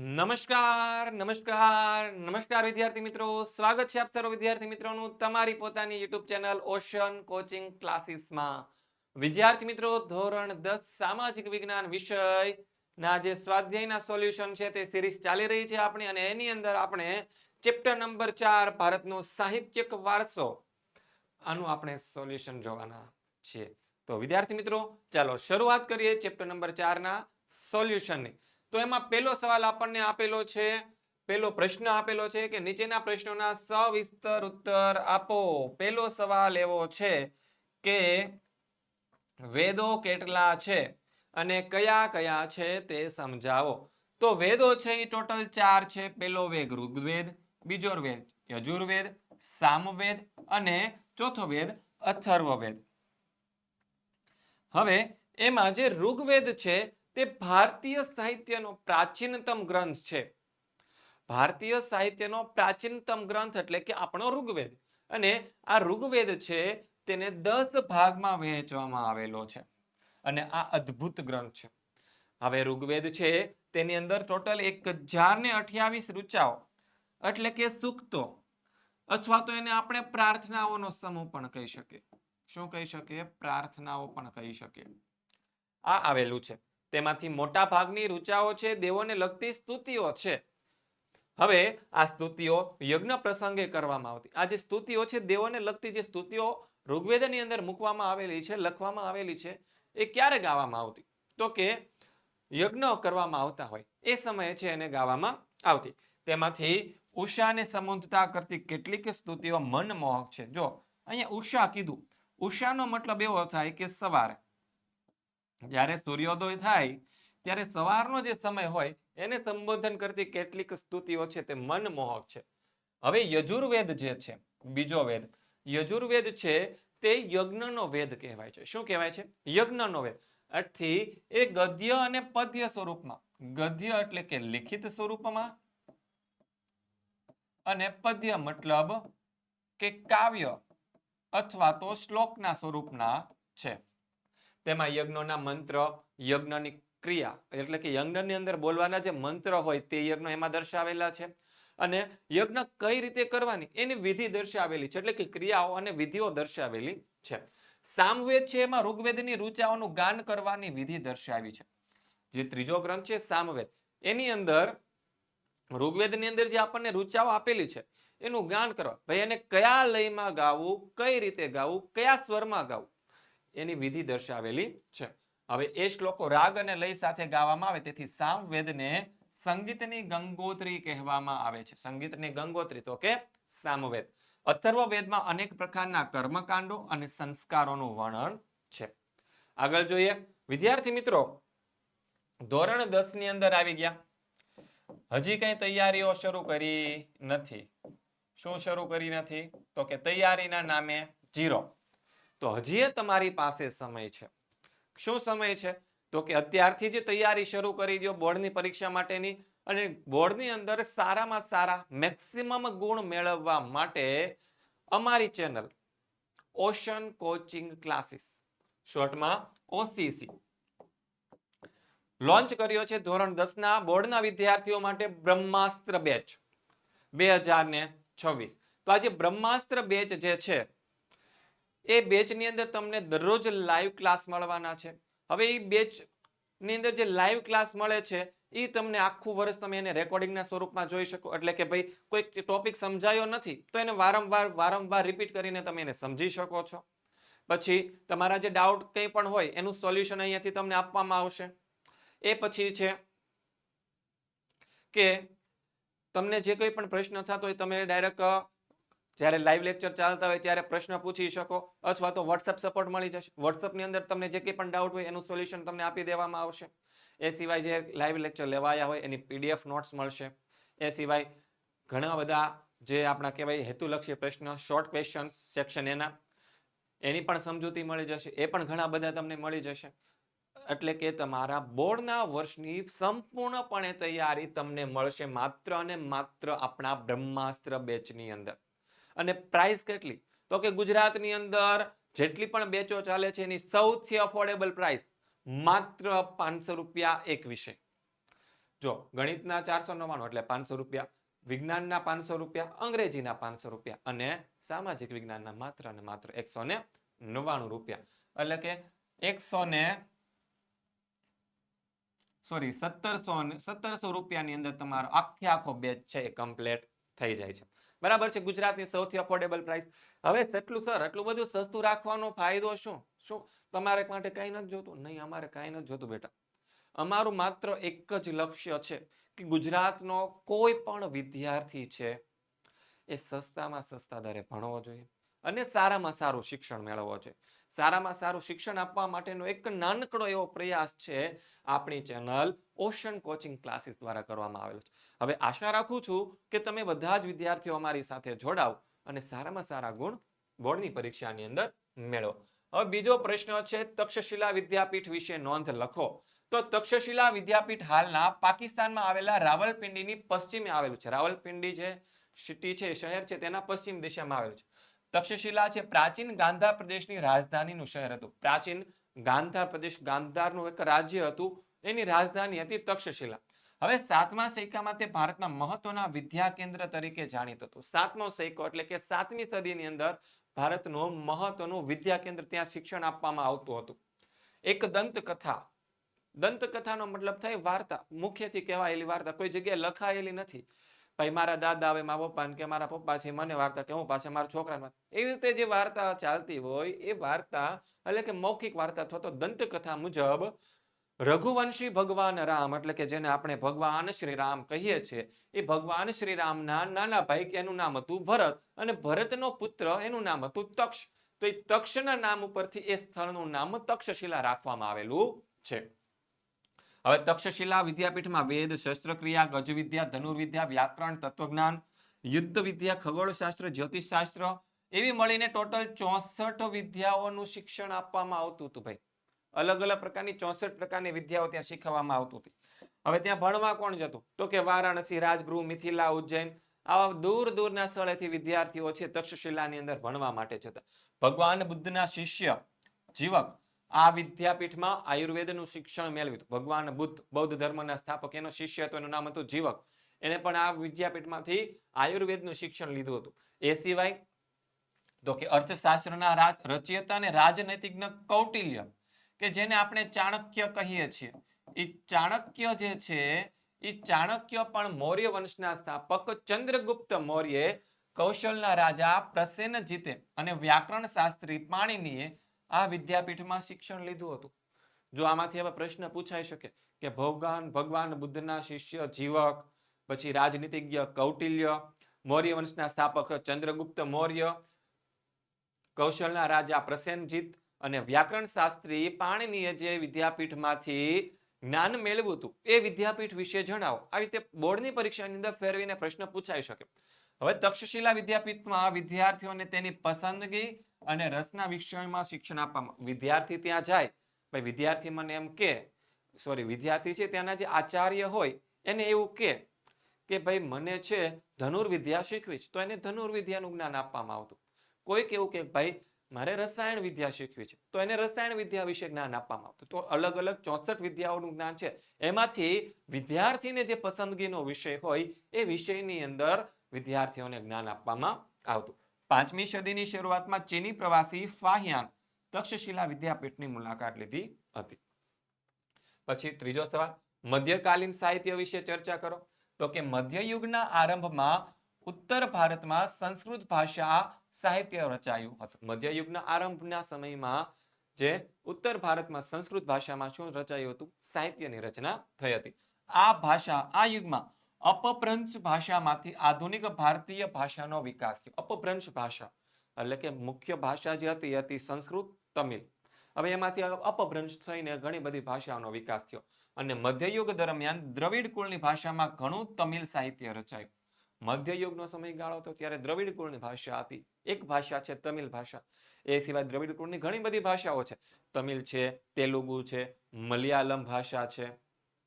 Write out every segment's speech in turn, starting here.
નમસ્કાર નમસ્કાર નમસ્કાર વિદ્યાર્થી મિત્રો. સ્વાગત છે આપ સર્વ વિદ્યાર્થી મિત્રોનું તમારી પોતાની યુટ્યુબ ચેનલ ઓશન કોચિંગ ક્લાસીસમાં. વિદ્યાર્થી મિત્રો, ધોરણ દસ સામાજિક વિજ્ઞાન વિષય ના જે સ્વાધ્યાયના સોલ્યુશન છે તે સિરીઝ ચાલી રહી છે આપણી અને એની અંદર આપણે ચેપ્ટર નંબર ચાર ભારતનો સાહિત્યક વારસો આનું આપણે સોલ્યુશન જોવાના છીએ. તો વિદ્યાર્થી મિત્રો, ચાલો શરૂઆત કરીએ ચેપ્ટર નંબર ચારના સોલ્યુશનની. તો એમાં પહેલો સવાલ આપણને આપેલો છે, પહેલો પ્રશ્ન આપેલો છે કે નીચેના પ્રશ્નોના સવિસ્તર ઉત્તર આપો. પહેલો સવાલ એવો છે કે વેદો કેટલા છે અને કયા કયા છે તે સમજાવો. તો વેદો છે એ ટોટલ ચાર છે. પહેલો વેદ ઋગ્વેદ, બીજો વેદ યજુર્વેદ, સામવેદ અને ચોથો વેદ અથર્વવેદ. હવે એમાં જે ઋગ્વેદ છે તે ભારતીય સાહિત્યનો પ્રાચીનતમ ગ્રંથ છે. ભારતીય સાહિત્યનો પ્રાચીનતમ ગ્રંથ એટલે કે આપણો ઋગ્વેદ. અને આ ઋગ્વેદ છે તેને દસ ભાગમાં વહેંચવામાં આવેલો છે. અને આ અદ્ભુત ગ્રંથ છે. હવે ઋગ્વેદ છે તેની અંદર ટોટલ એક હજાર ને અઠ્યાવીસ ઋચાઓ એટલે કે સૂક્તો. અથવા તો એને આપણે પ્રાર્થનાઓનો સમૂહ પણ કહી શકીએ. શું કહી શકીએ? પ્રાર્થનાઓ પણ કહી શકીએ. આ આવેલું છે. તેમાંથી મોટા ભાગની રૂચાઓ છે, દેવોને લગતી સ્તુતિઓ છે. હવે આ સ્તુતિઓ યજ્ઞ પ્રસંગે કરવામાં આવતી. આ જે સ્તુતિઓ છે, દેવોને લગતી જે સ્તુતિઓ ઋગ્વેદની અંદર મૂકવામાં આવેલી છે, લખવામાં આવેલી છે, એ ક્યારે ગાવામાં આવતી? તો કે યજ્ઞ કરવામાં આવતા હોય, એ સમયે છે એને ગાવામાં આવતી. તેમાંથી ઉષાને સમુદ્ધતા કરતી કેટલીક સ્તુતિઓ મનમોહક છે. જો, અહીંયા ઉષા કીધું. ઉષાનો મતલબ એવો થાય કે સવારે. જ્યારે સૂર્યોદય થાય, ત્યારે સવારનો જે સમય હોય, એને સંબોધન કરતી કેટલીક સ્તુતિઓ છે તે મનમોહક છે. હવે યજુર્વેદ જે છે, બીજો વેદ, યજુર્વેદ છે તે યજ્ઞનો વેદ કહેવાય છે. શું કહેવાય છે? યજ્ઞનો વેદ. અર્થથી એ ગદ્ય અને પદ્ય સ્વરૂપમાં, ગદ્ય એટલે કે લિખિત સ્વરૂપમાં અને પદ્ય મતલબ કે કાવ્ય અથવા તો શ્લોકના સ્વરૂપના છે. તેમાં યજ્ઞોના મંત્ર, યજ્ઞની ક્રિયા, એટલે કે યજ્ઞની અંદર બોલવાના જે મંત્ર હોય તે યજ્ઞ એમાં દર્શાવેલા છે. અને યજ્ઞ કઈ રીતે કરવાની? એની વિધિ દર્શાવેલી છે, એટલે કે ક્રિયાઓ અને વિધિઓ દર્શાવેલી છે. સામવેદ છે એમાં ઋગ્વેદની ઋચાઓનું ગાન કરવાની વિધિ દર્શાવી છે. જે ત્રીજો ગ્રંથ છે, સામવેદ. એની અંદર ઋગ્વેદની અંદર જે આપણને ઋચાઓ આપેલી છે, એનું ગાન કરવા. ભાઈ, એને કયા લયમાં ગાવું, કઈ રીતે ગાવું, કયા સ્વરમાં ગાવું? એની વિધિ દર્શાવેલી છે. હવે એ શ્લોકો રાગ અને લય સાથે ગાવામાં આવે, તેથી સામવેદને સંગીતની ગંગોત્રી કહેવામાં આવે છે. સંગીતની ગંગોત્રી તો કે સામવેદ. અથર્વવેદમાં અનેક પ્રકારના કર્મકાંડો અને સંસ્કારોનું વર્ણન છે. આગળ જોઈએ. વિદ્યાર્થી મિત્રો, ધોરણ દસની અંદર આવી ગયા. હજી કઈ તૈયારીઓ શરૂ કરી નથી. શું શરૂ કરી નથી? તો કે તૈયારીના નામે જીરો. તો હજી એ તમારી પાસે સમય છે. શું સમય છે? તો કે અત્યારથી જ તૈયારી શરૂ કરી દો બોર્ડની પરીક્ષા માટેની અને બોર્ડની અંદર સારામાં સારા મેક્સિમમ ગુણ મેળવવા માટે અમારી ચેનલ ઓશન કોચિંગ ક્લાસીસ, શોર્ટમાં ઓસીસી, લોન્ચ કર્યો છે ધોરણ દસના બોર્ડના વિદ્યાર્થીઓ માટે બ્રહ્માસ્ત્ર બેચ, બે હજાર છવ્વીસ. તો આજે બ્રહ્માસ્ત્ર બેચ જે છે એ બેચની અંદર તમને દરરોજ લાઈવ ક્લાસ મળવાના છે. હવે એ બેચની અંદર જે લાઈવ ક્લાસ મળે છે એ તમને આખું વર્ષ તમે એને રેકોર્ડિંગના સ્વરૂપમાં જોઈ શકો. એટલે કે ભાઈ, કોઈ ટોપિક સમજાયો નથી, તો એને વારંવાર વારંવાર રિપીટ કરીને તમે એને સમજી શકો છો. પછી તમારા જે ડાઉટ કંઈ પણ હોય, એનું સોલ્યુશન અહીંયાથી તમને આપવામાં આવશે. એ પછી છે કે તમને જે કોઈ પણ પ્રશ્ન થતો હોય, તમે ડાયરેક્ટ જ્યારે લાઈવ લેક્ચર ચાલતા હોય ત્યારે પ્રશ્ન પૂછી શકો અથવા તો વોટ્સઅપ સપોર્ટ મળી જશે. વોટ્સઅપની અંદર તમને જે કંઈ પણ ડાઉટ હોય એનું સોલ્યુશન તમને આપી દેવામાં આવશે. એ સિવાય જે લાઈવ લેક્ચર લેવાયા હોય એની પીડીએફ નોટ્સ મળશે. એ સિવાય ઘણા બધા જે આપણા કહેવાય હેતુલક્ષી પ્રશ્ન શોર્ટ ક્વેશ્ચન સેક્શન એના, એની પણ સમજૂતી મળી જશે. એ પણ ઘણા બધા તમને મળી જશે. એટલે કે તમારા બોર્ડના વર્ષની સંપૂર્ણપણે તૈયારી તમને મળશે માત્ર અને માત્ર આપણા બ્રહ્માસ્ત્ર બેચની અંદર. અને પ્રાઇસ કેટલી? તો કે ગુજરાતની અંદર જેટલી પણ બેચો ચાલે છે, એની સૌથી અફોર્ડેબલ પ્રાઇસ માત્ર પાંચસો રૂપિયા એક વિષય જો ગણિતના ચારસો નવ્વાણું, એટલે પાંચસો રૂપિયા, વિજ્ઞાનના પાંચસો રૂપિયા, અંગ્રેજીના પાંચસો રૂપિયા અને સામાજિક વિજ્ઞાનના માત્ર ને માત્ર એકસો ને નવ્વાણું રૂપિયા. એટલે કે એકસો ને સોરી સત્તરસો સત્તરસો રૂપિયાની અંદર તમારો આખે આખો બેચ છે એ કમ્પ્લીટ થઈ જાય છે. બરાબર છે, ગુજરાતની સૌથી અફોર્ડેબલ પ્રાઇસ હવે એટલું સર એટલું બધું સસ્તું રાખવાનો ફાયદો શું? શું? તમારે માટે કાંઈ નથી જોતું? નહીં, અમારે કાંઈ નથી જોતું બેટા. અમારું માત્ર એક જ લક્ષ્ય છે કે ગુજરાતનો કોઈ પણ વિદ્યાર્થી છે એ સસ્તામાં સસ્તા દરે ભણવો જોઈએ અને સારામાં સારું શિક્ષણ મેળવવો જોઈએ. સારામાં સારું શિક્ષણ આપવા માટેનો એક નાનકડો એવો પ્રયાસ છે આપણી ચેનલ ઓશન કોચિંગ ક્લાસીસ દ્વારા કરવામાં આવેલો છે. હવે આશા રાખું છું કે તમે બધા જ વિદ્યાર્થીઓ અમારી સાથે જોડાવ અને સારામાં સારા ગુણ બોર્ડની પરીક્ષાની અંદર મેળવો. હવે બીજો પ્રશ્ન છે તક્ષશિલા વિદ્યાપીઠ વિશે નોંધ લખો. તો તક્ષશિલા વિદ્યાપીઠ હાલના પાકિસ્તાનમાં આવેલા રાવલપિંડીની પશ્ચિમે આવેલું છે. રાવલપિંડી જે સિટી છે, શહેર છે, તેના પશ્ચિમ દિશામાં આવેલું છે. તક્ષશિલા છે. પ્રાચીન ગાંધાર પ્રદેશની રાજધાનીનું શહેર હતું. પ્રાચીન ગાંધાર પ્રદેશ ગાંધારનું એક રાજ્ય હતું. એની રાજધાની હતી તક્ષશિલા. હવે સાતમા સૈકામાં તે ભારતના મહત્વના વિદ્યા કેન્દ્ર તરીકે જાણીતું હતું. સાતમો સૈકો એટલે કે સાતમી સદીની અંદર ભારતનું મહત્વનું વિદ્યા કેન્દ્ર ત્યાં શિક્ષણ આપવામાં આવતું હતું. એક દંતકથા. દંતકથાનો મતલબ થાય વાર્તા. મુખ્યથી કહેવાયેલી વાર્તા કોઈ જગ્યાએ લખાયેલી નથી. ભાઈ, મારા દાદા આવે, મારા પપ્પા કે મારા પપ્પા છે, મને વાર્તા કે હું પાસે મારા છોકરાને એવી રીતે જે વાર્તા ચાલતી હોય, એ વાર્તા એટલે કે મૌખિક વાર્તા અથવા તો દંતકથા મુજબ રઘુવંશી ભગવાન રામ, એટલે કે જેને આપણે ભગવાન શ્રી રામ કહીએ છીએ, એ ભગવાન શ્રી રામના નાના ભાઈ કે એનું નામ હતું ભરત અને ભરતનો પુત્ર એનું નામ હતું તક્ષ. તો એ તક્ષના નામ ઉપરથી એ સ્થળનું નામ તક્ષશિલા રાખવામાં આવેલું છે. હવે તક્ષશિલા વિદ્યાપીઠમાં વેદ, શસ્ત્રક્રિયા, ગજવિદ્યા, ધનુર્વિદ્યા, વ્યાકરણ, તત્વજ્ઞાન યુદ્ધ વિદ્યા ખગોળશાસ્ત્ર, જ્યોતિષશાસ્ત્ર એવી મળીને ટોટલ ચોસઠ વિદ્યાઓનું શિક્ષણ આપવામાં આવતું હતું ભાઈ. અલગ અલગ પ્રકારની ચોસઠ પ્રકારની વિદ્યાઓ ત્યાં શીખવવામાં આવતું હતી. હવે ત્યાં ભણવા કોણ જતું? તો કે વારાણસી રાજગૃહ, મિથિલા ઉજ્જૈન આવા દૂર દૂરના સ્થળેથી વિદ્યાર્થીઓ છે તક્ષશિલાની અંદર ભણવા માટે જતા. ભગવાન બુદ્ધના શિષ્ય, જીવક આ વિદ્યાપીઠમાં આયુર્વેદનું શિક્ષણ મેળવ્યું ભગવાન બુદ્ધ, બૌદ્ધ ધર્મના સ્થાપક, એનો શિષ્ય હતો, એનું નામ હતું જીવક. એને પણ આ વિદ્યાપીઠમાંથી આયુર્વેદનું શિક્ષણ લીધું હતું. એ સિવાય તો કે અર્થશાસ્ત્રના રચયતા અને રાજનૈતિજ્ઞ કૌટિલ્ય, કે જેને આપણે ચાણક્ય કહીએ છીએ. એ ચાણક્ય જે છે એ ચાણક્ય પણ મૌર્ય વંશના સ્થાપક ચંદ્રગુપ્ત મૌર્ય કૌશલના રાજા પ્રસેનજીતે અને વ્યાકરણ શાસ્ત્રી પાણીનીએ આ વિદ્યાપીઠમાં શિક્ષણ લીધું હતું. જો આમાંથી હવે પ્રશ્ન પૂછાઈ શકે કે ભગવાન ભગવાન બુદ્ધના શિષ્ય, જીવક, પછી રાજનીતિજ્ઞ, કૌટિલ્ય, મૌર્ય વંશના સ્થાપક ચંદ્રગુપ્ત મૌર્ય, કૌશલના રાજા પ્રસેનજીત અને વ્યાકરણ શાસ્ત્રી પાણીનીએ જે વિદ્યાપીઠમાંથી જ્ઞાન મેળવ્યું હતું, એ વિદ્યાપીઠ વિશે જણાવો. આ રીતે બોર્ડની પરીક્ષાની અંદર ફેરવીને પ્રશ્ન પૂછાઈ શકે. હવે તક્ષશિલા વિદ્યાપીઠમાં વિદ્યાર્થીઓને તેની પસંદગી અને રસના વિષયમાં શિક્ષણ આપવામાં વિદ્યાર્થી ત્યાં જાય, ભાઈ વિદ્યાર્થી મને એમ કે સોરી વિદ્યાર્થી છે ત્યાંના જે આચાર્ય હોય, એને એવું કે કે ભાઈ મને છે ધનુર્વિદ્યા શીખવી છે તો એને ધનુર્વિદ્યાનું જ્ઞાન આપવામાં આવતું. કોઈક એવું કે, ભાઈ, મારે રસાયણ વિદ્યા શીખવી છે. તો એને રસાયણ વિદ્યા વિશે જ્ઞાન આપવામાં આવતું. તો અલગ અલગ ચોસઠ વિદ્યાઓનું જ્ઞાન છે. એમાંથી વિદ્યાર્થીને જે પસંદગીનો વિષય હોય, એ વિષયની અંદર વિદ્યાર્થીઓને જ્ઞાન આપવામાં આવતું. પાંચમી સદીની શરૂઆતમાં ચીની પ્રવાસી ફાહિયાન તક્ષશિલા વિદ્યાપીઠની મુલાકાત લીધી હતી. પછી ત્રીજો સવાલ, મધ્યકાલીન સાહિત્ય વિશે ચર્ચા કરો. તો કે મધ્યયુગના આરંભમાં ઉત્તર ભારતમાં સંસ્કૃત ભાષા સાહિત્ય રચાયું હતું. મધ્યયુગના આરંભના સમયમાં જે ઉત્તર ભારતમાં સંસ્કૃત ભાષામાં શું રચાયું હતું? સાહિત્યની રચના થઈ હતી. આ ભાષા, આ યુગમાં અપભ્રંશ ભાષામાંથી આધુનિક ભારતીય ભાષાનો વિકાસ થયો. અપભ્રંશ ભાષા એટલે કે મુખ્ય ભાષા જે હતી હતી સંસ્કૃત, તમિલ. હવે એમાંથી અપભ્રંશ થઈને ઘણી બધી ભાષાઓનો વિકાસ થયો. અને મધ્યયુગ દરમિયાન દ્રવિડ કુળની ભાષામાં ઘણું તમિલ સાહિત્ય રચાયું. મધ્યયુગનો સમયગાળો હતો ત્યારે દ્રવિડ કુળની ભાષા હતી. એક ભાષા છે તમિલ ભાષા. એ સિવાય દ્રવિડ કુળની ઘણી બધી ભાષાઓ છે. તમિલ છે, તેલુગુ છે, મલયાલમ ભાષા છે.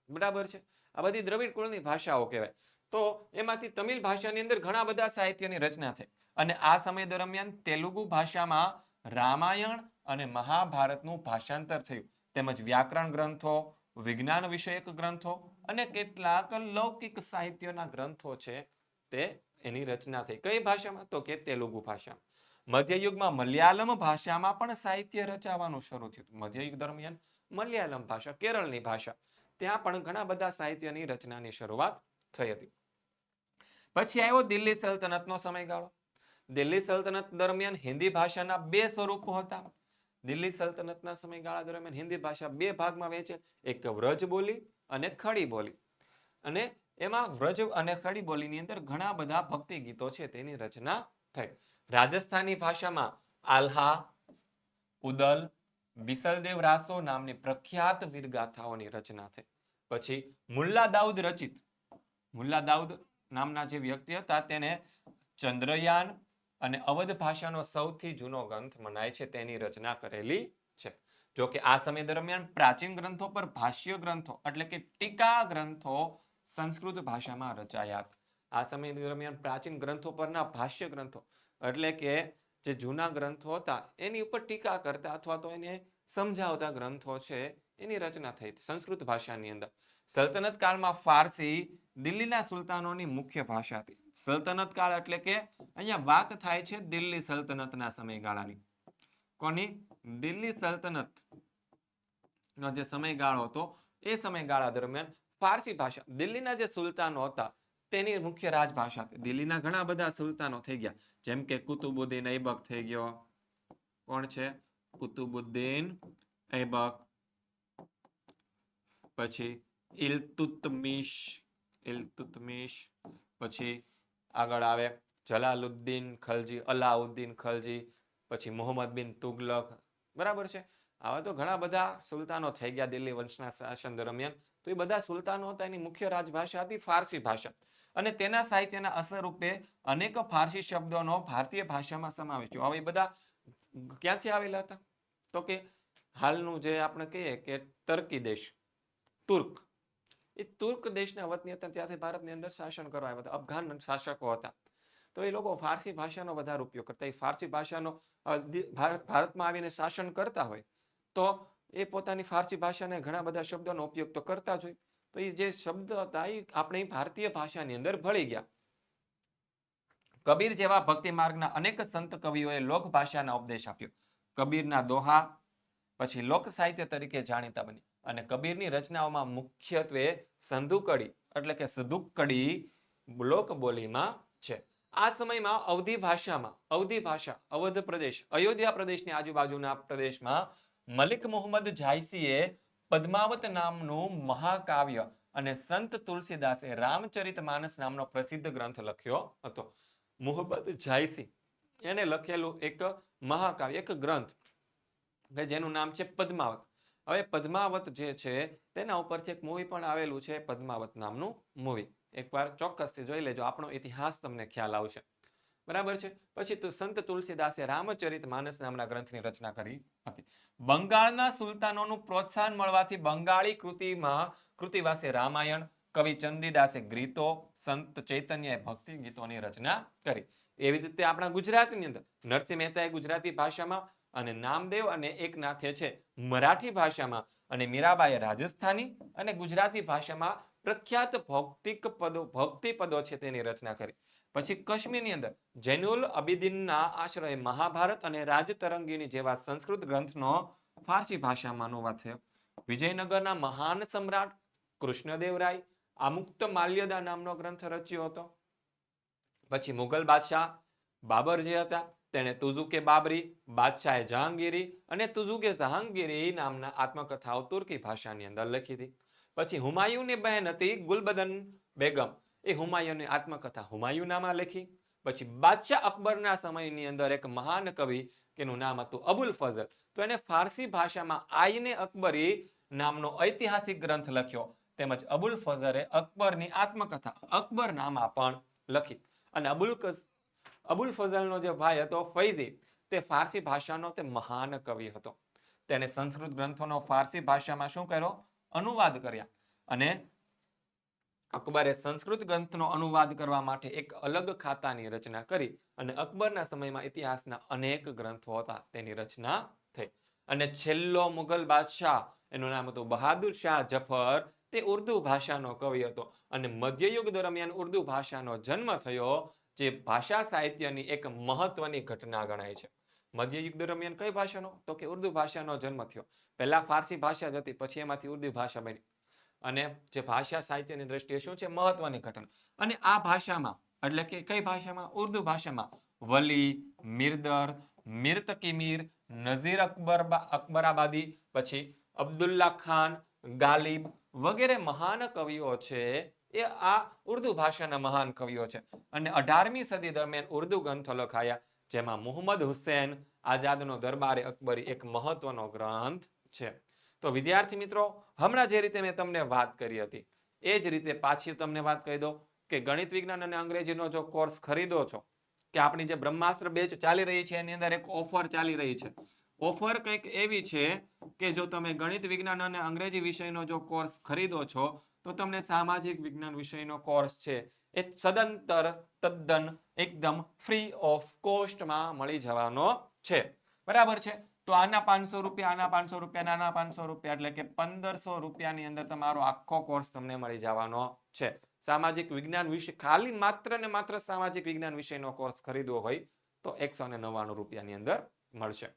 બરાબર છે? આ બધી દ્રવિડ કુળની ભાષાઓ કહેવાય. તો એમાંથી તમિલ ભાષાની અંદર ઘણા બધા સાહિત્યની રચના થઈ. અને આ સમય દરમિયાન તેલુગુ ભાષામાં રામાયણ અને મહાભારતનું ભાષાંતર થયું. તેમજ વ્યાકરણ ગ્રંથો, વિજ્ઞાન વિષયક ગ્રંથો અને કેટલાક લૌકિક સાહિત્યના ગ્રંથો છે તે એની રચના થઈ. કઈ ભાષામાં? તો કે તેલુગુ ભાષા મધ્યયુગમાં મલયાલમ ભાષામાં પણ સાહિત્ય રચાવાનું શરૂ થયું. મધ્યયુગ દરમિયાન મલયાલમ ભાષા કેરળની ભાષા. ત્યાં પણ ઘણા બધા સાહિત્યની રચનાની શરૂઆત થઈ હતી. પછી આવ્યો દિલ્હી સલ્તનતનો સમયગાળો. દિલ્હી સલ્તનત દરમિયાન હિન્દી ભાષાના બે સ્વરૂપો હતા. દિલ્હી સલ્તનતના સમયગાળા દરમિયાન હિન્દી ભાષા બે ભાગમાં વહેંચે, એક વ્રજ બોલી અને ખડી બોલી. અને એમાં વ્રજ અને ખડી બોલીની અંદર ઘણા બધા ભક્તિ ગીતો છે, તેની રચના થઈ. રાજસ્થાની ભાષામાં આલ્હા, ઉદલ બિસલદેવ રાસો નામની પ્રખ્યાત વીરગાથાઓની રચના થઈ. પછી મુલ્લા દાઉદ રચિત. મુલ્લા દાઉદ નામના જે વ્યક્તિ હતા તેને ચંદ્રયાન અને અવધ ભાષાનો સૌથી જૂનો ગ્રંથ મનાય છે, તેની રચના કરેલી છે. જો કે આ સમય દરમિયાન પ્રાચીન ગ્રંથો પર ભાષ્ય ગ્રંથો એટલે કે ટીકા ગ્રંથો સંસ્કૃત ભાષામાં રચાયા. આ સમય દરમિયાન પ્રાચીન ગ્રંથો પરના ભાષ્ય ગ્રંથો એટલે કે જે જૂના ગ્રંથો હતા, એની ઉપર ટીકા કરતા અથવા તો એને સમજાવતા ગ્રંથો છે એની રચના થઈ સંસ્કૃત ભાષાની અંદર. સલ્તનત કાળમાં ફારસી દિલ્હીના સુલતાનોની મુખ્ય ભાષા હતી. સલ્તનત કાળ એટલે કે અહીંયા વાત થાય છે દિલ્હી સલ્તનતના સમયગાળાની. કોની? દિલ્હી સલ્તનત નો જે સમયગાળો હતો, એ સમયગાળા દરમિયાન ફારસી ભાષા, દિલ્હીના જે સુલતાનો હતા, તેની મુખ્ય રાજભાષા હતી. દિલ્હીના ઘણા બધા સુલતાનો થઈ ગયા. જેમ કે કુતુબુદ્દીન ઐબક થઈ ગયો. કોણ છે? કુતુબુદ્દીન ઐબક. પછી ઇલતુતમિશ ઇલતુતમિશ. પછી આગળ આવે જલાલુદ્દીન ખલજી, અલાઉદ્દીન ખલજી, પછી મોહમ્મદ બિન તુગલક. બરાબર છે? આવા તો ઘણા બધા સુલતાનો થઈ ગયા દિલ્હી વંશના શાસન દરમિયાન. તો એ બધા સુલતાનો હતા, એની મુખ્ય રાજભાષા હતી ફારસી ભાષા. અને તેના સાહિત્યના અસર રૂપે અનેક ફારસી શબ્દોનો ભારતીય ભાષામાં સમાવેશ થયો. હવે બધા ક્યાંથી આવેલા હતા? તો કે હાલનું જે આપણે કહીએ કે તર્કી દેશ. તુર્ક. એ તુર્ક દેશના વતની હતા ત્યાંથી ભારતની અંદર શાસન કરવા આવ્યા હતા. અફઘાન શાસકો હતા. તો એ લોકો ફારસી ભાષાનો વધારે ઉપયોગ કરતા. એ ફારસી ભાષાનો ભારત- ભારતમાં આવીને શાસન કરતા હોય, તો એ પોતાની ફારસી ભાષાને ઘણા બધા શબ્દોનો ઉપયોગ તો કરતા જ હોય. તો એ જે શબ્દ હતા એ આપણે ભારતીય ભાષાની અંદર ભળી ગયા. કબીર જેવા ભક્તિ માર્ગના અનેક સંત કવિઓએ લોક ભાષાના ઉપદેશ આપ્યો. કબીરના દોહા, પછી લોક સાહિત્ય તરીકે જાણીતા બની. અને કબીરની રચનાઓમાં મુખ્યત્વે સંધુકડી એટલે કે સદુકડી લોક બોલીમાં છે. આ સમયમાં અવધી ભાષામાં, અવધી ભાષા, અવધ પ્રદેશ, અયોધ્યા પ્રદેશની આજુબાજુના પ્રદેશમાં મલિક મોહમ્મદ જાયસીએ પદ્માવત નામનું મહાકાવ્ય અને સંત તુલસીદાસે રામચરિત માનસ નામનો પ્રસિદ્ધ ગ્રંથ લખ્યો હતો. મોહમ્મદ જાયસી એને લખેલું એક મહાકાવ્ય, એક ગ્રંથ જેનું નામ છે પદ્માવત. હવે પદ્માવત જે છે, તેના ઉપરથી એક મૂવી પણ આવેલું છે, પદ્માવત નામનું મૂવી એકવાર ચોક્કસથી જોઈ લેજો, આપણો ઇતિહાસ તમને ખ્યાલ આવશે. બરાબર છે? પછી સંત તુલસીદાસે રામચરિત માનસ નામના ગ્રંથની રચના કરી હતી. બંગાળના સુલતાનોનું પ્રોત્સાહન મળવાથી બંગાળી કૃતિમાં, કૃતિવાસે રામાયણ, કવિ ચંદીદાસે ગ્રીતો, સંત ચૈતન્યએ ભક્તિ ગીતોની રચના કરી. એવી રીતે આપણા ગુજરાતની અંદર, નરસિંહ મહેતાએ ગુજરાતી ભાષામાં અને નામદેવ અને એકનાથે છે. મરાઠી ભાષામાં અને મીરાબાઈએ રાજસ્થાની અને ગુજરાતી ભાષામાં પ્રખ્યાત ભૌતિક પદો ભક્તિ પદો છે તેની રચના કરી. પછી કાશ્મીરની અંદર જૈનુલ અબિદીનના આશ્રય મહાભારત અને રાજતરંગીની જેવા સંસ્કૃત ગ્રંથનો ફારસી ભાષામાં અનુવાદ થયો. વિજયનગરના મહાન સમ્રાટ કૃષ્ણદેવરાય આમુક્ત માલ્યદા નામનો ગ્રંથ રચ્યો હતો. પછી મુઘલ બાદશાહ બાબર જે હતા તેણે તુઝુકે બાબરી, બાદશાહે જહાંગીરી અને તુઝુકે જહાંગીરી નામના આત્મકથાઓ તુર્કી ભાષાની અંદર લખી હતી. પછી હુમાયુની બહેન હતી ગુલબદન બેગમ. એ હુમાયુની આત્મકથા હુમાયુનામાં લખી. પછી બાદશાહ અકબરના સમયની અંદર એક મહાન કવિ, કેનું નામ હતું અબુલ ફઝલ, તો એને ફારસી ભાષામાં આઈને અકબરી નામનો ઐતિહાસિક ગ્રંથ લખ્યો. તેમજ અબુલ ફઝરે અકબરની આત્મકથા અકબરનામા પણ લખી. અને અબુલ અબુલ ફઝલનો જે ભાઈ હતો, ફૈઝી, તે ફારસી ભાષાનો તે મહાન કવિ હતો. તેણે સંસ્કૃત ગ્રંથોનો ફારસી ભાષામાં શું કર્યો? અનુવાદ કર્યા. અને અકબરે સંસ્કૃત ગ્રંથનો અનુવાદ કરવા માટે એક અલગ ખાતાની રચના કરી અને અકબરના સમયમાં ઇતિહાસના અનેક ગ્રંથો હતા, તેની રચના થઈ. અને છેલ્લો મુઘલ બાદશાહ, એનું નામ હતું બહાદુર શાહ જફર, તે ઉર્દુ ભાષાનો કવિ હતો. અને મધ્યયુગ દરમિયાન ઉર્દુ ભાષાનો જન્મ થયો જે ભાષા સાહિત્યની એક મહત્વની ઘટના ગણાય છે. મધ્યયુગ દરમિયાન કઈ ભાષાનો? તો કે ઉર્દુ ભાષાનો જન્મ થયો. પહેલા ફારસી ભાષા જ હતી, પછી એમાંથી ઉર્દુ ભાષા બની. અને જે ભાષા સાહિત્યની દ્રષ્ટિએ શું છે? મહત્વની ઘટના. અને આ ભાષામાં, એટલે કે કઈ ભાષામાં? ઉર્દુ ભાષામાં. વલી, મિર્દર મિર તકીમીર નઝીર અકબર અકબરાબાદી, પછી અબ્દુલ્લા ખાન, ગાલિબ વગેરે મહાન કવિઓ છે. એ આ ઉર્દુ ભાષાના મહાન કવિઓ છે. અને અઢારમી સદી દરમિયાન ઉર્દુ ગ્રંથો લખાયા, જેમાં મુહમ્મદ હુસેન, આઝાદનો દરબારે અકબરી એક મહત્વનો ગ્રંથ છે. તો વિદ્યાર્થી મિત્રો, હમણાં જે રીતે મેં તમને વાત કરી હતી, એ જ રીતે પાછી તમને વાત કહી દો કે ગણિત વિજ્ઞાન અને અંગ્રેજીનો જો કોર્સ ખરીદો છો, કે આપણી જે બ્રહ્માસ્ત્ર બેચ ચાલી રહી છે, એની અંદર એક ઓફર ચાલી રહી છે. ઓફર કંઈક એવી છે કે જો તમે ગણિત વિજ્ઞાન અને અંગ્રેજી વિષયનો જો કોર્સ ખરીદો છો તો તમને સામાજિક વિજ્ઞાન વિષયનો કોર્સ છે. એ સદંતર, તદ્દન, એકદમ ફ્રી ઓફ કોસ્ટમાં મળી જવાનો છે. બરાબર છે? તો આના પાંચસો રૂપિયા, આના પાંચસો રૂપિયા, આના પાંચસો રૂપિયા એટલે કે પંદરસો રૂપિયાની અંદર તમારો આખો કોર્સ તમને મળી જવાનો છે. સામાજિક વિજ્ઞાન વિશે ખાલી માત્ર ને માત્ર સામાજિક વિજ્ઞાન વિષયનો કોર્સ ખરીદવો હોય તો એકસો ને નવ્વાણું રૂપિયાની અંદર મળશે.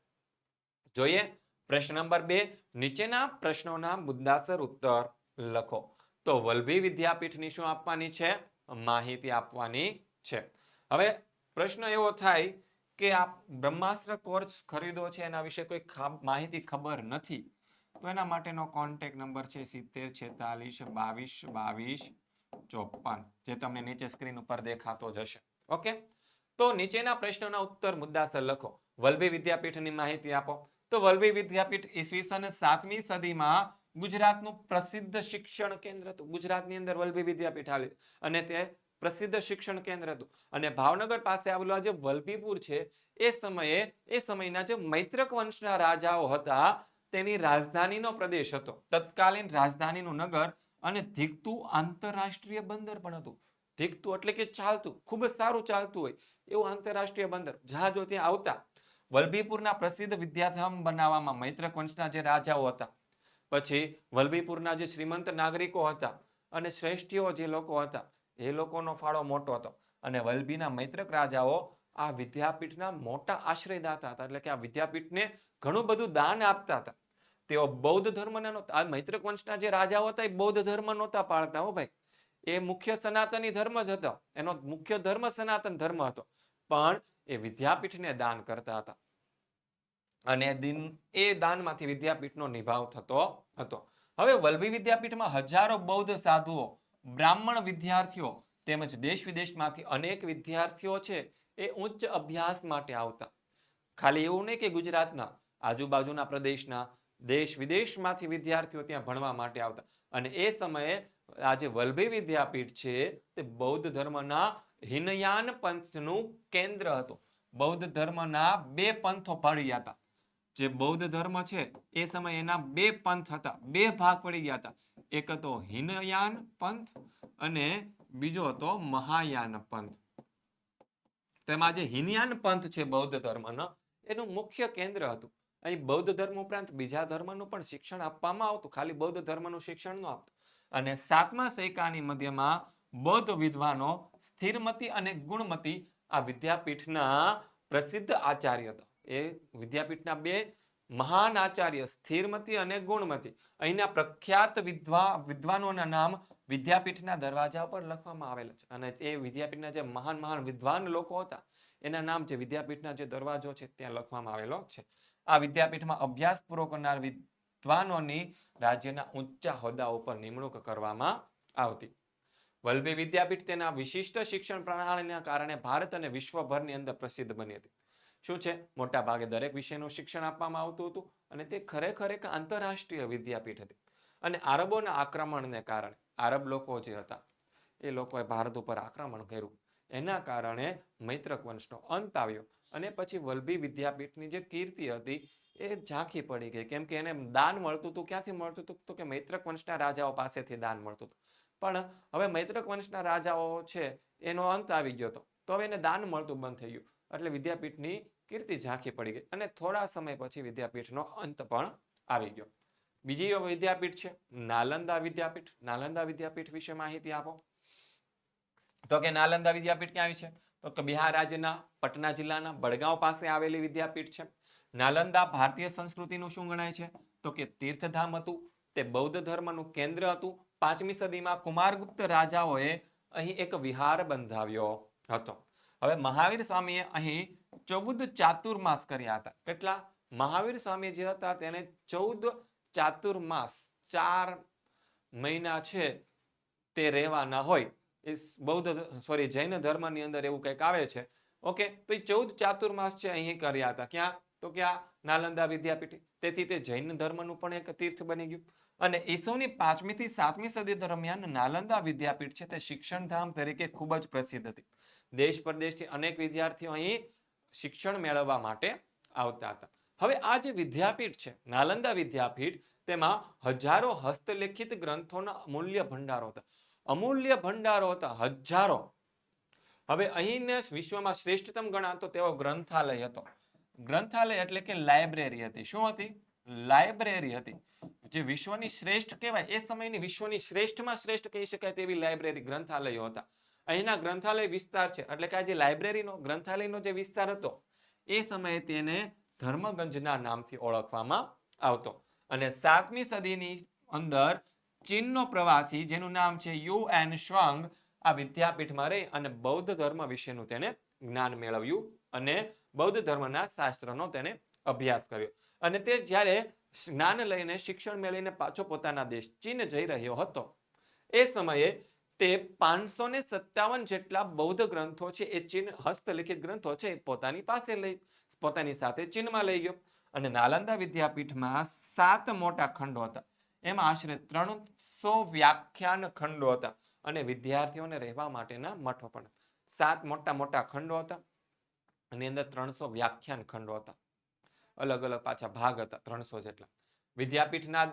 જોઈએ. પ્રશ્ન નંબર બે. નીચેના પ્રશ્નોના મુદ્દાસર ઉત્તર લખો. તો વલભી વિદ્યાપીઠની શું આપવાની છે? માહિતી આપવાની છે. હવે પ્રશ્ન એવો થાય કે આ બ્રહ્માસ્ત્ર કોર્સ ખરીદો છે એના વિશે કોઈ માહિતી ખબર નથી, તો એના માટેનો કોન્ટેક્ટ નંબર છે સિત્તેર, છેતાલીસ, બાવીસ બાવીસ ચોપન જે તમને નીચે સ્ક્રીન ઉપર દેખાતો જશે ઓકે? તો નીચેના પ્રશ્નોના ઉત્તર મુદ્દાસર લખો. વલભી વિદ્યાપીઠની માહિતી આપો. તો વલભી વિદ્યાપીઠ ઈસવીસન સાતમી સદીમાં ગુજરાતનું પ્રસિદ્ધ શિક્ષણ કેન્દ્ર હતું. ગુજરાતની અંદર વલભી વિદ્યાપીઠ અને તે પ્રસિદ્ધ શિક્ષણ કેન્દ્ર હતું. અને ભાવનગર પાસે આવેલું આ જે વલભીપુર છે, એ સમયે, એ સમયના જે મૈત્રક વંશના રાજાઓ હતા, તેની રાજધાનીનો પ્રદેશ હતો. તત્કાલીન રાજધાનીનું નગર અને ધીકતું આંતરરાષ્ટ્રીય બંદર પણ હતું. ધીકતું એટલે કે ચાલતું, ખૂબ જ સારું ચાલતું હોય એવું આંતરરાષ્ટ્રીય બંદર. જહાજો ત્યાં આવતા, વલભીપુરના પ્રસિદ્ધ વિદ્યાધામ બનાવવામાં મૈત્રક વંશના જે રાજાઓ હતા પછી વલભીપુરના જે શ્રીમંત નાગરિકો હતા અને શ્રેષ્ઠીઓ જે લોકો હતા, એ લોકોનો ફાળો મોટો હતો. અને વલભીના મૈત્રક રાજાઓ આ વિદ્યાપીઠના મોટા આશ્રયદાતા હતા. એટલે કે આ વિદ્યાપીઠને ઘણું બધું દાન આપતા હતા. તેઓ બૌદ્ધ ધર્મના નહોતા આ મૈત્રક વંશના જે રાજાઓ હતા, એ બૌદ્ધ ધર્મ નહોતા પાળતા હો ભાઈ. એ મુખ્ય સનાતની ધર્મ જ હતો. એનો મુખ્ય ધર્મ સનાતન ધર્મ હતો. પણ એ વિદ્યાપીઠને દાન કરતા હતા. અને દિન એ દાનમાંથી વિદ્યાપીઠનો નિભાવ થતો હતો. હવે વલ્લભી વિદ્યાપીઠમાં હજારો બૌદ્ધ સાધુઓ, બ્રાહ્મણ વિદ્યાર્થીઓ તેમજ દેશ વિદેશમાંથી અનેક વિદ્યાર્થીઓ છે એ ઉચ્ચ અભ્યાસ માટે આવતા. ખાલી એવું નહીં કે ગુજરાતના, આજુબાજુના પ્રદેશના, દેશ વિદેશમાંથી વિદ્યાર્થીઓ ત્યાં ભણવા માટે આવતા. અને એ સમયે આજે વલ્લભી વિદ્યાપીઠ છે તે બૌદ્ધ ધર્મના હિનયાન પંથનું કેન્દ્ર હતું. બૌદ્ધ ધર્મના બે પંથો પડ્યા હતા. જે બૌદ્ધ ધર્મ છે, એ સમયે એના બે પંથ હતા. બે ભાગ પડી ગયા હતા. એક હતો હિનયાન પંથ અને બીજો હતો મહાયાન પંથ. તેમાં જે હિનયાન પંથ છે બૌદ્ધ ધર્મનો, એનું મુખ્ય કેન્દ્ર હતું. અહીં બૌદ્ધ ધર્મ ઉપરાંત બીજા ધર્મનું પણ શિક્ષણ આપવામાં આવતું. ખાલી બૌદ્ધ ધર્મનું શિક્ષણ ન આપતું. અને સાતમા સૈકાની મધ્યમાં બૌદ્ધ વિદ્વાનો સ્થિરમતી અને ગુણમતી આ વિદ્યાપીઠના પ્રસિદ્ધ આચાર્ય હતા. એ વિદ્યાપીઠના બે મહાન આચાર્ય, સ્થિરમતી અને ગુણમતી. અહીંના પ્રખ્યાત વિદ્વા, વિદ્વાનોના નામ વિદ્યાપીઠના દરવાજા પર લખવામાં આવેલા છે. અને એ વિદ્યાપીઠના જે મહાન મહાન વિદ્વાન લોકો હતા, એના નામ જે વિદ્યાપીઠના જે દરવાજો છે, ત્યાં લખવામાં આવેલો છે. આ વિદ્યાપીઠમાં અભ્યાસ પૂરો કરનાર વિદ્વાનોની રાજ્યના ઊંચા હોદ્દા ઉપર નિમણૂક કરવામાં આવતી. વલ્લભી વિદ્યાપીઠ તેના વિશિષ્ટ શિક્ષણ પ્રણાલીના કારણે ભારત અને વિશ્વભરની અંદર પ્રસિદ્ધ બની હતી. શું છે? મોટા ભાગે દરેક વિષયનું શિક્ષણ આપવામાં આવતું હતું અને તે ખરેખર એક આંતરરાષ્ટ્રીય વિદ્યાપીઠ હતી. અને આરબોના આક્રમણને કારણે, આરબ લોકો જે હતા, એ લોકોએ ભારત ઉપર આક્રમણ કર્યું. એના કારણે મૈત્રક વંશનો અંત આવ્યો અને પછી વલ્લભી વિદ્યાપીઠની જે કીર્તિ હતી, એ ઝાંખી પડી ગઈ. કેમ કે એને દાન મળતું હતું. ક્યાંથી મળતું હતું? તો કે મૈત્રક વંશના રાજાઓ પાસેથી દાન મળતું હતું. પણ હવે મૈત્રક વંશના રાજાઓ છે, એનો અંત આવી ગયો હતો. તો હવે એને દાન મળતું બંધ થઈ ગયું. એટલે વિદ્યાપીઠની કીર્તિ ઝાંખી પડી ગઈ અને થોડા સમય પછી વિદ્યાપીઠનો અંત પણ આવી ગયો. બીજી વિદ્યાપીઠ છે, નાલંદા વિદ્યાપીઠ. નાલંદા વિદ્યાપીઠ વિશે માહિતી આપો. તો કે નાલંદા વિદ્યાપીઠ ક્યાં આવી છે? તો કે બિહાર રાજ્યના પટના જિલ્લાના બડગાંવ પાસે આવેલી વિદ્યાપીઠ છે. નાલંદા ભારતીય સંસ્કૃતિનું શું ગણાય છે? તો કે તીર્થધામ હતું, તે બૌદ્ધ ધર્મનું કેન્દ્ર હતું. પાંચમી સદીમાં કુમારગુપ્ત રાજાઓએ અહીં એક વિહાર બંધાવ્યો હતો. હવે મહાવીર સ્વામીએ અહીં ચૌદ ચાતુર્માસ કર્યા હતા. કેટલા? મહાવીર સ્વામી જે હતા તેને ચૌદ ચાતુર્માસ ચાર મહિના છે તે રહેવાના હોય. એ બૌદ્ધ સોરી, જૈન ધર્મની અંદર એવું કંઈક આવે છે. ઓકે તો એ ચૌદ ચાતુર્માસ છે અહીં કર્યા હતા. ક્યાં? તો કે આ નાલંદા વિદ્યાપીઠ. તેથી તે જૈન ધર્મનું પણ એક તીર્થ બની ગયું. અને ઈસવની પાંચમી થી સાતમી સદી દરમિયાન નાલંદા વિદ્યાપીઠ છે તે શિક્ષણ ધામ તરીકે ખૂબ જ પ્રસિદ્ધ હતી. દેશ પરદેશથી અનેક વિદ્યાર્થીઓ અહીં શિક્ષણ મેળવવા માટે આવતા હતા. હવે આ જે વિદ્યાપીઠ છે, નાલંદા વિદ્યાપીઠ, તેમાં હજારો હસ્તલેખિત ગ્રંથોના અમૂલ્ય ભંડારો હતા. અમૂલ્ય ભંડારો હતા, હજારો. હવે અહીંને વિશ્વમાં શ્રેષ્ઠતમ ગણાતો તેવો ગ્રંથાલય હતો. ગ્રંથાલય એટલે કે લાઇબ્રેરી હતી. શું હતી? લાઇબ્રેરી હતી. જે વિશ્વની શ્રેષ્ઠ કહેવાય, એ સમયની વિશ્વની શ્રેષ્ઠમાં શ્રેષ્ઠ કહી શકાય તેવી લાઇબ્રેરી ગ્રંથાલયો હતા. અહીંના ગ્રંથાલય વિસ્તાર છે. એટલે કે આ જે લાઇબ્રેરીનો ગ્રંથાલયનો જે વિસ્તાર હતો, એ સમયે તેને ધર્મગંજના નામથી ઓળખવામાં આવતો. અને સાતમી સદીની અંદર ચીનનો પ્રવાસી, જેનું નામ છે યુ એન શ્વાંગ, આ વિદ્યાપીઠમાં રહી અને બૌદ્ધ ધર્મ વિશેનું તેને જ્ઞાન મેળવ્યું અને બૌદ્ધ ધર્મના શાસ્ત્રનો તેને અભ્યાસ કર્યો. અને તે જ્યારે જ્ઞાન લઈને, શિક્ષણ મેળવીને પાછો પોતાના દેશ ચીન જઈ રહ્યો હતો, એ સમયે તે પાંચસો ને સત્તાવન જેટલા બૌદ્ધ ગ્રંથો છે, એ ચીન હસ્તલિખિત ગ્રંથો છે, એ પોતાની પાસે લઈ, પોતાની સાથે ચીનમાં લઈ ગયો. અને નાલંદા વિદ્યાપીઠમાં સાત મોટા ખંડો હતા. એમાં આશરે ત્રણસો વ્યાખ્યાન ખંડો હતા. અને વિદ્યાર્થીઓને રહેવા માટેના મઠો પણ સાત મોટા મોટા ખંડો હતા. અને અંદર ત્રણસો વ્યાખ્યાન ખંડો હતા. અલગ અલગ પાછા ભાગ હતા, ત્રણસો જેટલા. વિદ્યાપીઠના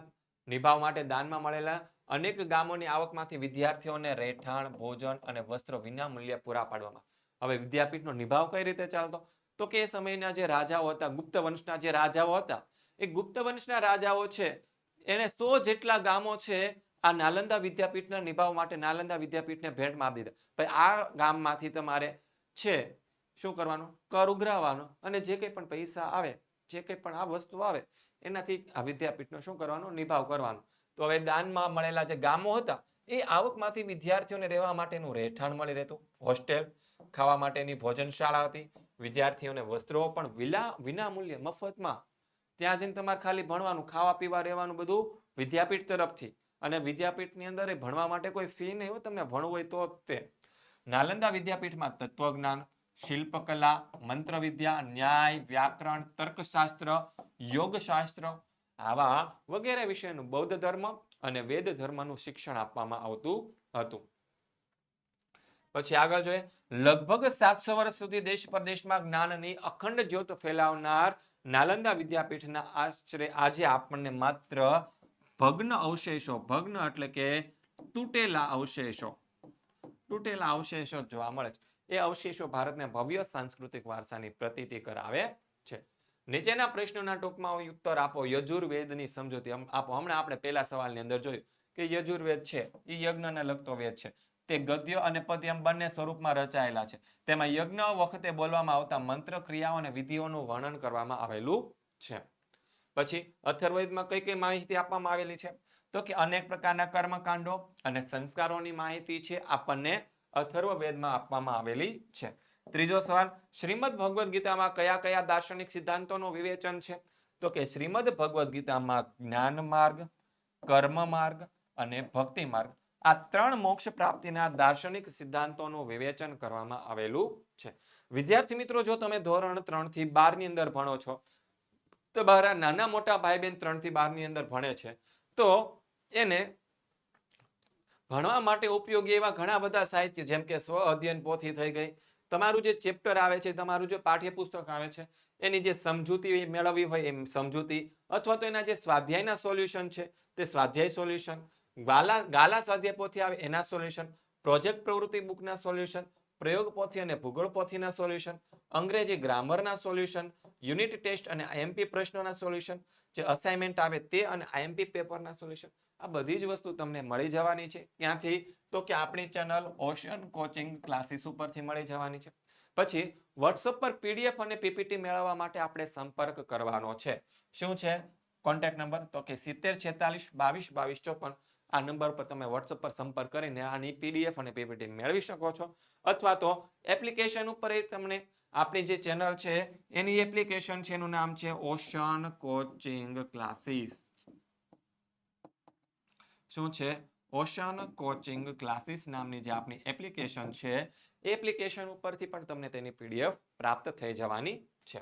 નિભાવ માટે દાનમાં મળેલા અનેક ગામોની આવકમાંથી વિદ્યાર્થીઓને રહેઠાણ, ભોજન અને વસ્ત્રો વિના મૂલ્યે પૂરા પાડવામાં. હવે વિદ્યાપીઠનો નિભાવ કઈ રીતે ચાલતો? તો કે એ સમયના જે રાજાઓ હતા, ગુપ્ત વંશના જે રાજાઓ હતા, એ ગુપ્ત વંશના રાજાઓ છે, એને સો જેટલા ગામો છે, આ નાલંદા વિદ્યાપીઠના નિભાવ માટે નાલંદા વિદ્યાપીઠને ભેટમાં આપી દીધા. ભાઈ, આ ગામમાંથી તમારે છે, શું કરવાનું? કર ઉઘરાવવાનો. અને જે કંઈ પણ પૈસા આવે, જે કંઈ પણ આ વસ્તુ આવે, એનાથી આ વિદ્યાપીઠનો શું કરવાનો? નિભાવ કરવાનો. તો હવે દાનમાં મળેલા જે ગામો હતા, એ આવકમાંથી વિદ્યાર્થીઓને રહેવા માટેનું રહેઠાણ મળી રહેતું. હોસ્ટેલ, ખાવા માટેની ભોજનશાળા હતી. વિદ્યાર્થીઓને વસ્ત્રો પણ વિલા વિના મૂલ્યે મફતમાં. ત્યાં જઈને તમારે ખાલી ભણવાનું, ખાવા, પીવા, રહેવાનું બધું વિદ્યાપીઠ તરફથી. અને વિદ્યાપીઠની અંદર એ ભણવા માટે કોઈ ફી નહીં હોય તમને ભણવું હોય તો તે. નાલંદા વિદ્યાપીઠમાં તત્વજ્ઞાન, શિલ્પકલા, મંત્રવિદ્યા, ન્યાય, વ્યાકરણ, તર્કશાસ્ત્ર, યોગશાસ્ત્ર આવા વગેરે વિશેનું બૌદ્ધ ધર્મ અને વેદ ધર્મનું શિક્ષણ આપવામાં આવતું હતું. પછી આગળ જોઈએ. લગભગ સાતસો વર્ષ સુધી દેશ પરદેશમાં જ્ઞાનની અખંડ જ્યોત ફેલાવનાર નાલંદા વિદ્યાપીઠના આશરે આજે આપણને માત્ર ભગ્ન અવશેષો, ભગ્ન એટલે કે તૂટેલા અવશેષો તૂટેલા અવશેષો જોવા મળે છે. એ અવશેષો ભારતને ભવ્ય સાંસ્કૃતિક વારસાની પ્રતીતિ કરાવે છે. નીચેના પ્રશ્નોના ટૂંકમાં ઉત્તર આપો. યજુર્વેદની સમજૂતી. આપો. હમણાં આપણે પહેલા સવાલની અંદર જોયું કે યજુર્વેદ છે. એ યજ્ઞને લગતો વેદ છે. તે ગદ્ય અને પદ્ય એમ બંને સ્વરૂપમાં રચાયેલા છે. તેમાં યજ્ઞ વખતે બોલવામાં આવતા મંત્ર, ક્રિયાઓ અને વિધિઓનું વર્ણન કરવામાં આવેલું છે. પછી અથર્વવેદમાં કઈ કઈ માહિતી આપવામાં આવેલી છે? તો કે અનેક પ્રકારના કર્મકાંડો અને સંસ્કારોની માહિતી છે. આપણને અથર્વવેદમાં આપવામાં આવેલી છે. ત્રીજો સવાલ, શ્રીમદ ભગવદ્ ગીતામાં કયા કયા દાર્શનિક સિદ્ધાંતોનું વિવેચન છે? તો કે શ્રીમદ ભગવદ્ ગીતામાં જ્ઞાન માર્ગ, કર્મ માર્ગ અને ભક્તિ માર્ગ, આ ત્રણ મોક્ષ પ્રાપ્તિના દાર્શનિક સિદ્ધાંતોનું વિવેચન કરવામાં આવેલું છે. વિદ્યાર્થી મિત્રો, જો તમે ધોરણ ત્રણથી બારની અંદર ભણો છો, તો મારા નાના મોટા ભાઈ બહેન ત્રણથી બારની અંદર ભણે છે, તો એને ભણવા માટે ઉપયોગી એવા ઘણા બધા સાહિત્ય, જેમ કે સ્વ અધ્યયન પોથી થઈ ગઈ તમારું જે ચેપ્ટર આવે છે, તમારું જે પાઠ્યપુસ્તક આવે છે, એની જે સમજૂતી મેળવવી હોય એ સમજૂતી અથવા તો એના જે સ્વાધ્યાયના સોલ્યુશન છે, તે સ્વાધ્યાય સોલ્યુશન ગાલા ગાલા સ્વાધ્યાય પોથી આવે એના સોલ્યુશન પ્રોજેક્ટ પ્રવૃત્તિ બુકના સોલ્યુશન પ્રયોગ પોથી અને ભૂગોળ પોથીના સોલ્યુશન અંગ્રેજી ગ્રામરના સોલ્યુશન યુનિટ ટેસ્ટ અને આઈએમપી પ્રશ્નોના સોલ્યુશન જે અસાઇનમેન્ટ આવે તે અને આઈએમપી પેપરના સોલ્યુશન આ બધી જ વસ્તુ તમને મળી જવાની છે. ક્યાંથી? તો કે આપણી ચેનલ ઓશન કોચિંગ ક્લાસીસ ઉપરથી મળી જવાની છે. પછી વોટ્સઅપ પર પીડીએફ અને પીપીટી મેળવવા માટે આપણે સંપર્ક કરવાનો છે. શું છે? Contact number? તો કે સિત્તેર છેતાલીસ બાવીસ બાવીસ ચોપન. આ નંબર પર તમે વોટ્સઅપ પર સંપર્ક કરીને આની પીડીએફ અને પીપીટી મેળવી શકો છો. અથવા તો એપ્લિકેશન ઉપર એ તમને આપણી જે ચેનલ છે, એની એપ્લિકેશન છે, એનું નામ છે ઓશન કોચિંગ ક્લાસીસ. શું છે? ઓશન કોચિંગ ક્લાસીસ નામની જે આપણી એપ્લિકેશન છે, એ એપ્લિકેશન ઉપરથી પણ તમને તેની પીડીએફ પ્રાપ્ત થઈ જવાની છે.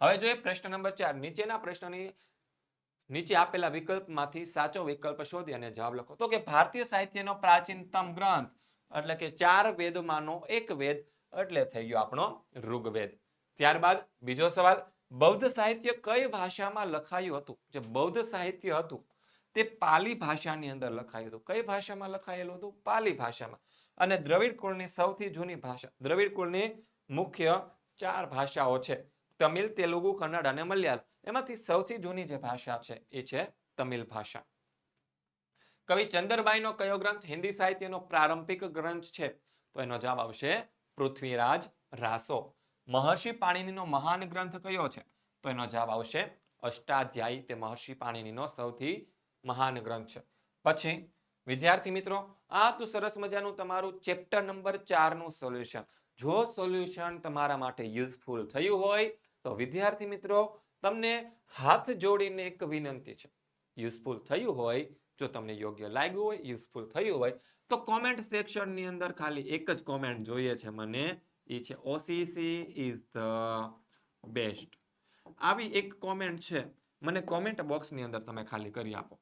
હવે જોઈએ પ્રશ્ન નંબર ચાર. નીચેના પ્રશ્નની નીચે આપેલા વિકલ્પમાંથી સાચો વિકલ્પ શોધી અને જવાબ લખો. તો કે ભારતીય સાહિત્યનો પ્રાચીનતમ ગ્રંથ, એટલે કે ચાર વેદમાંનો એક વેદ, એટલે થઈ ગયો આપણો ઋગ્વેદ. ત્યારબાદ બીજો સવાલ, બૌદ્ધ સાહિત્ય કઈ ભાષામાં લખાયું હતું? જે બૌદ્ધ સાહિત્ય હતું તે પાલી ભાષાની અંદર લખાયું કઈ ભાષામાં લખાયેલું હતું? પાલી ભાષામાં. અને દ્રવિડ કુળની સૌથી જૂની ભાષા, દ્રવિડ કુળની મુખ્ય ચાર ભાષાઓ છે. તમિલ, તેલુગુ, કન્નડ અને મલયાલમ. એમાંથી સૌથી જૂની જે ભાષા છે, એ છે તમિલ ભાષા. કવિ ચંદરબાઈનો કયો ગ્રંથ હિન્દી સાહિત્યનો પ્રારંભિક ગ્રંથ છે? તો એનો જવાબ આવશે પૃથ્વીરાજ રાસો. મહર્ષિ પાણીનીનો મહાન ગ્રંથ કયો છે? તો એનો જવાબ આવશે અષ્ટાધ્યાયી તે મહર્ષિ પાણીનીનો સૌથી મહાન ગ્રંથ છે. પછી, વિદ્યાર્થી મિત્રો, આ તો સરસ મજાનું તમારું ચેપ્ટર નંબર ચારનું સોલ્યુશન. જો સોલ્યુશન તમારા માટે યુઝફુલ થયું હોય, તો વિદ્યાર્થી મિત્રો, તમને હાથ જોડીને એક વિનંતી છે. યુઝફુલ થયું હોય, જો તમને યોગ્ય લાગ્યું હોય, યુઝફુલ થયું હોય, તો કોમેન્ટ સેક્શનની અંદર ખાલી એક જ કોમેન્ટ જોઈએ છે મને. એ છે, ઓસીસી ઇઝ ધ બેસ્ટ. આવી એક કોમેન્ટ છે. મને કોમેન્ટ બોક્સની અંદર તમે ખાલી કરી આપો.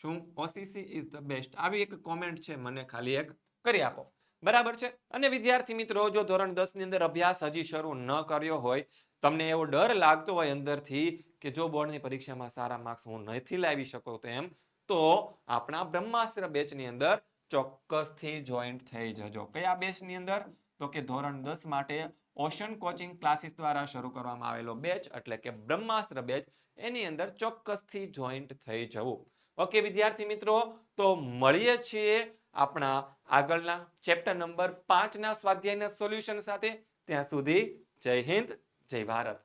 શું? ઓસીસી ઇઝ ધ બેસ્ટ આવી એક કોમેન્ટ છે, મને ખાલી એક કરી આપો. બરાબર છે? અને વિદ્યાર્થી મિત્રો, જો ધોરણ દસની અંદર અભ્યાસ હજી શરૂ ન કર્યો હોય, તમને એવો ડર લાગતો હોય અંદરથી કે જો બોર્ડની પરીક્ષામાં સારા માર્ક્સ હું નથી લાવી શકું તેમ તો આપણા બ્રહ્માસ્ત્ર બેચની અંદર ચોક્કસથી જોઈન્ટ થઈ જજો. કયા બેચની અંદર? તો કે ધોરણ દસ માટે ઓશન કોચિંગ ક્લાસીસ દ્વારા શરૂ કરવામાં આવેલો બેચ એટલે કે બ્રહ્માસ્ત્ર બેચ એની અંદર ચોક્કસથી જોઈન્ટ થઈ જવું. ઓકે, વિદ્યાર્થી મિત્રો, તો મળીએ છીએ આપણા આગળના ચેપ્ટર નંબર પાંચના સ્વાધ્યાયના સોલ્યુશન સાથે. ત્યાં સુધી જય હિન્દ, જય ભારત.